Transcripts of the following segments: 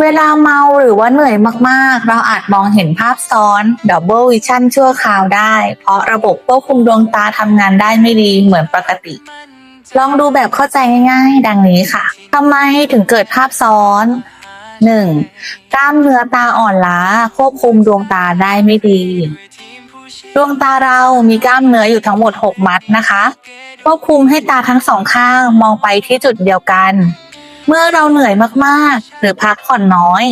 เวลาเมาหรือว่าเหนื่อยมากๆ เราอาจมองเห็นภาพซ้อน Double Vision ชั่วคราวได้ เพราะระบบควบคุมดวงตาทำงานได้ไม่ดีเหมือนปกติ ลองดูแบบเข้าใจง่ายๆ ดังนี้ค่ะทำไมถึงเกิดภาพซ้อน 1. กล้ามเนื้อตาอ่อนล้า ควบคุมดวงตาได้ไม่ดี ดวงตาเรามีกล้ามเนื้ออยู่ทั้งหมด 6 มัดนะคะ ควบคุมให้ตาทั้งสองข้างมองไปที่จุดเดียวกัน เมื่อเราเหนื่อยมากๆ หรือพักผ่อนน้อย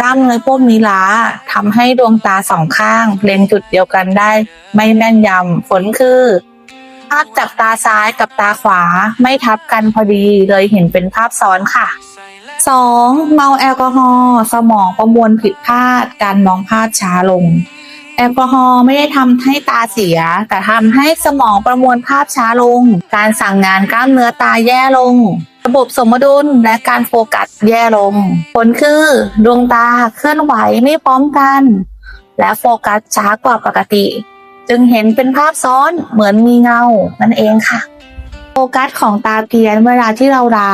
กล้ามเนื้อพวกนี้ล้าทำให้ดวงตาสองข้างเล็งจุดเดียวกันได้ ไม่แม่นยำผลคือภาพจากตาซ้ายกับตาขวาไม่ทับกันพอดีเลยเห็นเป็นภาพซ้อนค่ะ 2. เมาแอลกอฮอล์สมองประมวลผิดพลาดการมองภาพช้าลง แอลกอฮอล์ไม่ได้ทำให้ตาเสีย แต่ทำให้สมองประมวลภาพช้าลง การสั่งงานกล้ามเนื้อตาแย่ลง ระบบสมดุลและการโฟกัสแย่ลง ผลคือดวงตาเคลื่อนไหวไม่พร้อมกัน และโฟกัสช้ากว่าปกติ จึงเห็นเป็นภาพซ้อนเหมือนมีเงานั่นเองค่ะ โฟกัสของตาเพี้ยนเวลาที่เราล้า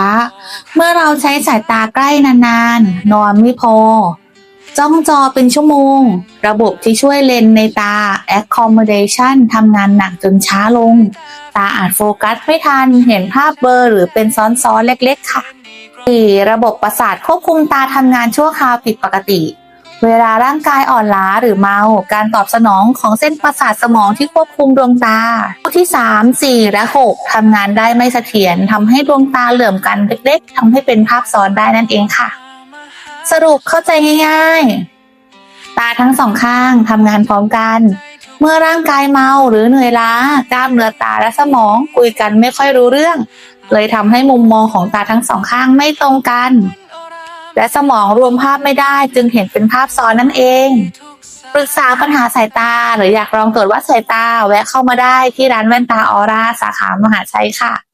เมื่อเราใช้สายตาใกล้นานๆ นอนไม่พอ จ้องจอเป็นชั่วโมง ระบบที่ช่วยเลนในตา accommodation ทำงานหนักจนช้าลง ตาอาจโฟกัสไม่ทัน เห็นภาพเบลอหรือเป็นซ้อนๆเล็กๆค่ะ 4. ระบบประสาทควบคุมตาทำงานชั่วคราวผิดปกติ เวลาร่างกายอ่อนล้าหรือเมา การตอบสนองของเส้นประสาทสมองที่ควบคุมดวงตาข้อที่ 3 4 และ 6ทำงานได้ไม่เสถียรทำให้ดวงตาเหลื่อมกันเล็กๆทำให้เป็นภาพซ้อนได้นั่นเองค่ะ สรุปเข้าใจง่ายๆ ตาทั้งสองข้างทำงานพร้อมกัน เมื่อร่างกายเมาหรือเหนื่อยล้ากล้ามเนื้อตาและสมองคุยกันไม่ค่อยรู้เรื่อง เลยทำให้มุมมองของตาทั้งสองข้างไม่ตรงกัน และสมองรวมภาพไม่ได้จึงเห็นเป็นภาพซ้อนนั่นเองปรึกษาปัญหาสายตาหรืออยากลองตรวจวัดสายตาแวะเข้ามาได้ที่ร้านแว่นตาออร่าสาขามหาชัยค่ะ